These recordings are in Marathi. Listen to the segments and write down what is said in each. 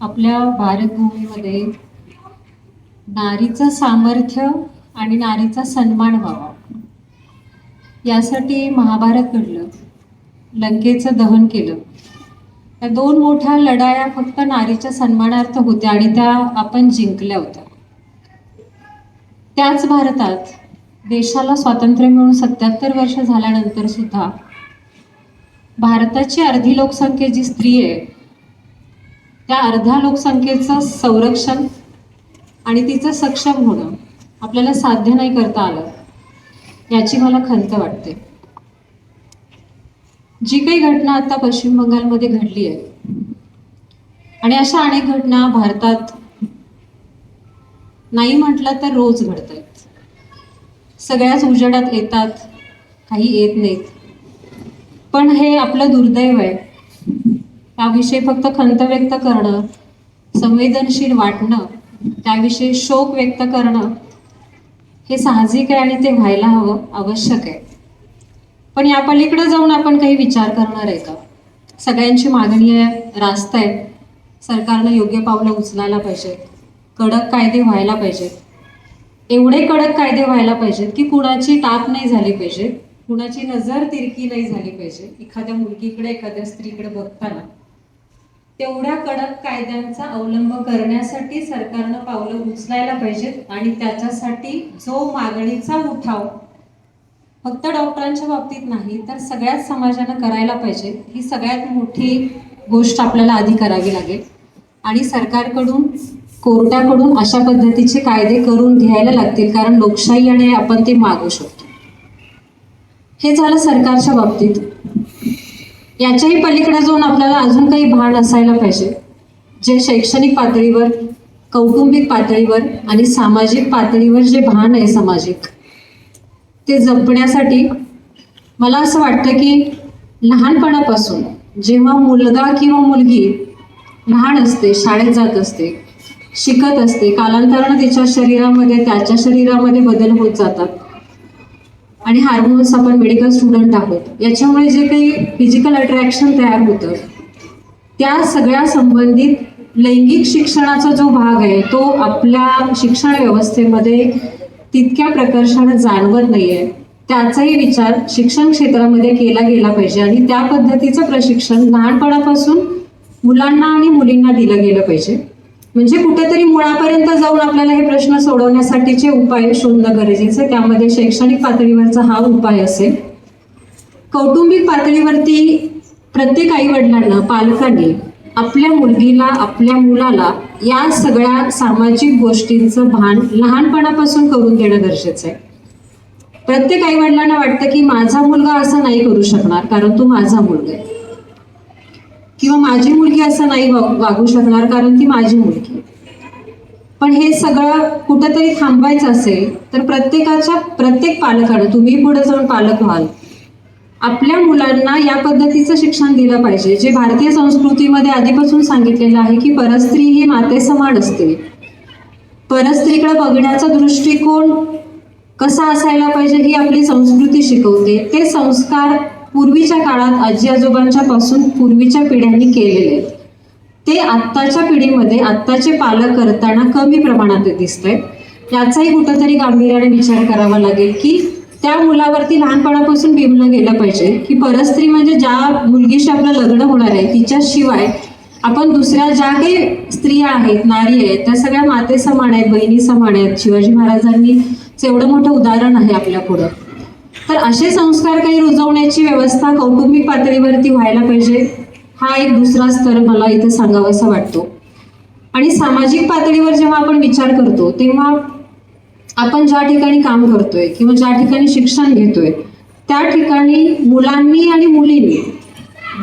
आपल्या भारतभूमीमध्ये नारीचं सामर्थ्य आणि नारीचा सन्मान व्हावा. यासाठी महाभारत घडलं लंकेचं दहन केलं. त्या दोन मोठ्या लढाया फक्त नारीच्या सन्मानार्थ होत्या आणि त्या आपण जिंकल्या होत्या. त्याच भारतात देशाला स्वातंत्र्य मिळून सत्याहत्तर वर्ष झाल्यानंतर सुद्धा भारताची अर्धी लोकसंख्या जी स्त्री आहे त्या अर्ध्या लोकसंख्येचं संरक्षण आणि तिचं सक्षम होणं आपल्याला साध्य नाही करता आलं याची मला खंत वाटते. जी काही घटना आता पश्चिम बंगालमध्ये घडली आहे आणि अशा अनेक घटना भारतात नाही म्हटलं तर रोज घडत आहेत. सगळ्याच उजेडात येतात काही येत नाहीत. पण हे आपलं दुर्दैव आहे. त्याविषयी फक्त खंत व्यक्त करणं संवेदनशील वाटणं त्याविषयी शोक व्यक्त करणं हे साहजिक आहे आणि ते व्हायला हवं आवश्यक आहे. पण या पलीकडे जाऊन आपण काही विचार करणार आहे का? सगळ्यांची मागणी आहे रास्त आहे. सरकारनं योग्य पावलं उचलायला पाहिजेत. कडक कायदे व्हायला पाहिजेत. एवढे कडक कायदे व्हायला पाहिजेत की कुणाची टाप नाही झाली पाहिजे कुणाची नजर तिरकी नाही झाली पाहिजे. एखाद्या मुलगीकडे एखाद्या स्त्रीकडे बघताना. तेवढ्या कडक कायद्यांचा अवलंब करण्यासाठी सरकारनं पावलं उचलायला पाहिजेत आणि त्याच्यासाठी जो मागणीचा उठाव फक्त डॉक्टरांच्या बाबतीत नाही तर सगळ्याच समाजानं करायला पाहिजे. ही सगळ्यात मोठी गोष्ट आपल्याला आधी करावी लागेल. आणि सरकारकडून कोर्टाकडून अशा पद्धतीचे कायदे करून घ्यायला लागतील कारण लोकशाही आपण ते मागू शकतो. हे झालं सरकारच्या बाबतीत. याच्याही पलीकडे जाऊन आपल्याला अजून काही भान असायला पाहिजे. जे शैक्षणिक पातळीवर कौटुंबिक पातळीवर आणि सामाजिक पातळीवर जे भान आहे सामाजिक ते जपण्यासाठी मला असं वाटतं की लहानपणापासून जेव्हा मुलगा किंवा मुलगी लहान असते शाळेत जात असते शिकत असते कालांतरानं तिच्या शरीरामध्ये त्याच्या शरीरामध्ये बदल होत जातात. आणि हार्मोन्स आपण मेडिकल स्टुडंट आहोत. याच्यामुळे जे काही फिजिकल अट्रॅक्शन तयार होतं त्या सगळ्या संबंधित लैंगिक शिक्षणाचा जो भाग आहे तो आपल्या शिक्षण व्यवस्थेमध्ये तितक्या प्रकर्षानं जाणवत नाही आहे त्याचाही विचार शिक्षण क्षेत्रामध्ये केला गेला पाहिजे आणि त्या पद्धतीचं प्रशिक्षण लहानपणापासून मुलांना आणि मुलींना दिलं गेलं पाहिजे. म्हणजे कुठेतरी मुळापर्यंत जाऊन आपल्याला हे प्रश्न सोडवण्यासाठीचे उपाय शोधणं गरजेचं आहे. त्यामध्ये शैक्षणिक पातळीवरचा हा उपाय असेल. कौटुंबिक पातळीवरती प्रत्येक आई वडिलांना पालकांनी आपल्या मुलगीला आपल्या मुलाला या सगळ्या सामाजिक गोष्टींचं भान लहानपणापासून करून देणं गरजेचं आहे. प्रत्येक आई वडिलांना वाटतं की माझा मुलगा असं नाही करू शकणार कारण तो माझा मुलगा आहे. किंवा माझी मुलगी असं नाही वागू शकणार कारण ती माझी मुलगी. पण हे सगळं कुठंतरी थांबवायचं असेल तर प्रत्येकाच्या प्रत्येक पालकानं तुम्ही पुढे जाऊन पालक व्हाल. आपल्या मुलांना या पद्धतीचं शिक्षण दिलं पाहिजे जे भारतीय संस्कृतीमध्ये आधीपासून सांगितलेलं आहे की परस्त्री ही मातेसमान असते. परस्त्रीकडे बघण्याचा दृष्टिकोन कसा असायला पाहिजे ही आपली संस्कृती शिकवते. ते संस्कार पूर्वीच्या काळात आजी आजोबांच्या पासून पूर्वीच्या पिढ्यांनी केलेले आहेत. ते आत्ताच्या पिढीमध्ये आत्ताचे पालक करताना कमी प्रमाणात दिसत आहेत याचाही कुठंतरी गांभीर्याने विचार करावा लागेल की त्या मुलावरती लहानपणापासून बिमलं गेलं पाहिजे की परस्त्री म्हणजे ज्या मुलगीशी आपलं लग्न होणार आहे तिच्याशिवाय आपण दुसऱ्या ज्या काही स्त्रिया आहेत नारी आहेत त्या सगळ्या माते समान आहेत बहिणी समान आहेत शिवाजी महाराजांनी एवढं मोठं उदाहरण आहे आपल्या पुढं. तर असे संस्कार काही रुजवण्याची व्यवस्था कौटुंबिक पातळीवरती व्हायला पाहिजे हा एक दुसरा स्तर मला इथे सांगावासा वाटतो. आणि सामाजिक पातळीवर जेव्हा आपण विचार करतो तेव्हा आपण ज्या ठिकाणी काम करतोय किंवा ज्या ठिकाणी शिक्षण घेतोय त्या ठिकाणी मुलांनी आणि मुलींनी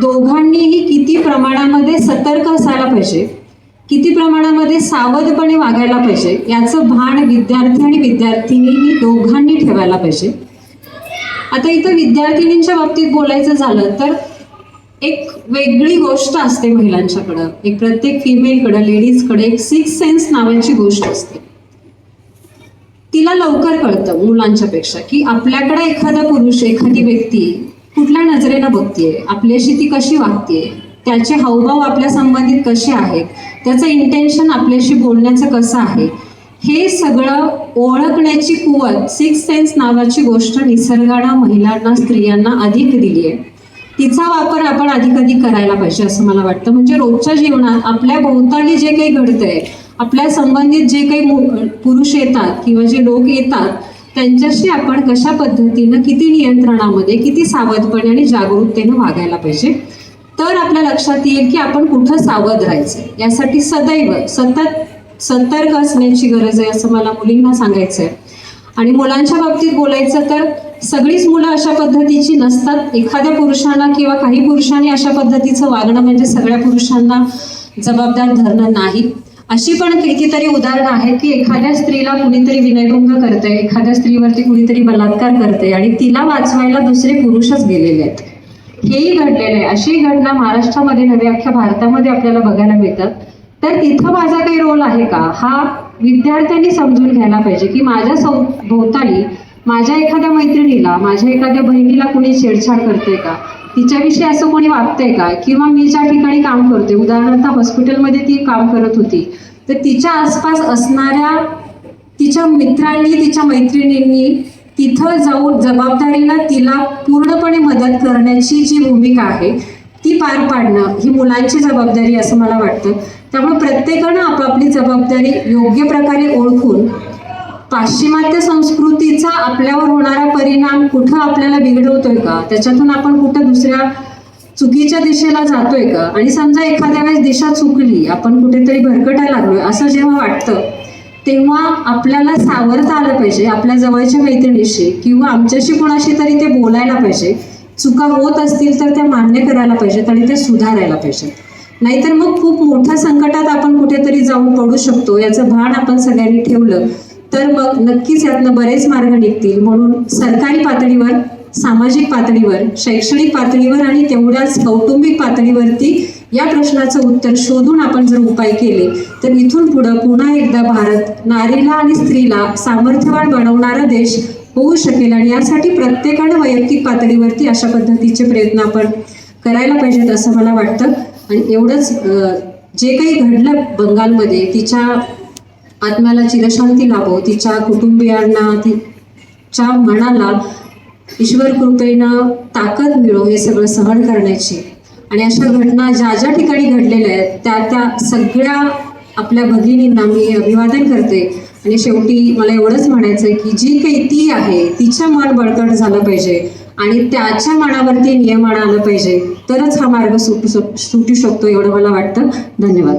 दोघांनीही किती प्रमाणामध्ये सतर्क असायला पाहिजे किती प्रमाणामध्ये सावधपणे वागायला पाहिजे याचं भान विद्यार्थी आणि विद्यार्थिनी दोघांनी ठेवायला पाहिजे. आता इथं विद्यार्थिनींच्या बाबतीत बोलायचं झालं तर एक वेगळी गोष्ट असते महिलांच्याकडं. एक प्रत्येक फिमेलकडं लेडीजकडे एक सिक्स सेन्स नावाची गोष्ट असते. तिला लवकर कळतं मुलांच्या पेक्षा की आपल्याकडे एखादा पुरुष एखादी व्यक्ती कुठल्या नजरेनं बघतीये आपल्याशी ती कशी वागतीये त्याचे हावभाव आपल्या संबंधित कसे आहेत त्याचं इंटेन्शन आपल्याशी बोलण्याचं कसं आहे हे सगळं ओळखण्याची कुवत सिक्स सेन्स नावाची गोष्ट निसर्गानं महिलांना स्त्रियांना अधिक दिली आहे तिचा वापर आपण अधिक अधिक करायला पाहिजे असं मला वाटतं. म्हणजे रोजच्या जीवनात आपल्या भोवताली जे काही घडतंय आपल्या संबंधित जे काही मु- पुरुष येतात किंवा जे लोक येतात त्यांच्याशी आपण कशा पद्धतीनं किती नियंत्रणामध्ये किती सावधपणे आणि जागरूकतेनं वागायला पाहिजे? तर आपल्या लक्षात येईल की आपण कुठं सावध राहायचं. यासाठी सदैव सतत संतर्क असण्याची गरज आहे असं मला मुलींना सांगायचं आहे आणि मुलांच्या बाबतीत बोलायचं तर सगळीच मुलं अशा पद्धतीची नसतात. एखाद्या पुरुषांना किंवा काही पुरुषांनी अशा पद्धतीचं वागणं म्हणजे सगळ्या पुरुषांना जबाबदार धरणं नाही. अशी पण कितीतरी उदाहरणं आहेत की एखाद्या स्त्रीला कुणीतरी विनयभंग करते एखाद्या स्त्रीवरती कुणीतरी बलात्कार करते आणि तिला वाचवायला दुसरे पुरुषच गेलेले आहेत. हेही घडलेलं आहे. अशी घटना महाराष्ट्रामध्ये नव्हे अख्ख्या भारतामध्ये आपल्याला बघायला मिळतात. तर तिथं माझा काही रोल आहे का? हा विद्यार्थ्यांनी समजून घ्यायला पाहिजे की माझ्या सौ भोवताली माझ्या एखाद्या मैत्रिणीला माझ्या एखाद्या बहिणीला कुणी छेडछाड करते का? तिच्याविषयी असं कोणी वागतंय का? किंवा मी ज्या ठिकाणी काम करते उदाहरणार्थ हॉस्पिटलमध्ये ती काम करत होती तर तिच्या आसपास असणाऱ्या तिच्या मित्रांनी तिच्या मैत्रिणींनी तिथं जाऊन जबाबदारीला तिला पूर्णपणे मदत करण्याची जी भूमिका आहे ती पार पाडणं ही मुलांची जबाबदारी असं मला वाटतं. त्यामुळे प्रत्येकानं आपापली जबाबदारी योग्य प्रकारे ओळखून पाश्चिमात्य संस्कृतीचा आपल्यावर होणारा परिणाम कुठं आपल्याला बिघडवतोय का? त्याच्यातून आपण कुठं दुसऱ्या चुकीच्या दिशेला जातोय का? आणि समजा एखाद्या वेळेस दिशा चुकली आपण कुठेतरी भरकटायला लागलोय असं जेव्हा वाटतं तेव्हा आपल्याला सावरता आलं पाहिजे आपल्या जवळच्या मैत्रिणीशी किंवा आमच्याशी कोणाशी तरी ते बोलायला पाहिजे. चुका होत असतील तर त्या मान्य करायला पाहिजेत आणि ते सुधारायला पाहिजेत. नाहीतर मग खूप मोठ्या संकटात आपण कुठेतरी जाऊन पडू शकतो याचं भान आपण सगळ्यांनी ठेवलं तर मग नक्कीच यातनं बरेच मार्ग निघतील. म्हणून सरकारी पातळीवर सामाजिक पातळीवर शैक्षणिक पातळीवर आणि तेवढ्याच कौटुंबिक पातळीवरती या प्रश्नाचं उत्तर शोधून आपण जर उपाय केले तर इथून पुढं पुन्हा एकदा भारत नारीला आणि स्त्रीला सामर्थ्यवान बनवणारा देश होऊ शकेल आणि यासाठी प्रत्येकानं वैयक्तिक पातळीवरती अशा पद्धतीचे प्रयत्न आपण करायला पाहिजेत असं मला वाटतं. आणि एवढंच जे काही घडलं बंगालमध्ये तिच्या आत्म्याला चिरशांती लाभो तिच्या कुटुंबियांना तिच्या मनाला ईश्वर कृपेनं ताकद मिळो हे सगळं सहन करण्याची. आणि अशा घटना ज्या ज्या ठिकाणी घडलेल्या आहेत त्या त्या सगळ्या आपल्या भगिनींना मी अभिवादन करते. आणि शेवटी मला एवढंच म्हणायचं आहे की जी काही ती आहे तिचं मन बळकट झालं पाहिजे. आणि त्याच्या मनावरती नियमन आलं पाहिजे. तरच हा मार्ग सुटू सुटू शकतो एवढं मला वाटतं. धन्यवाद.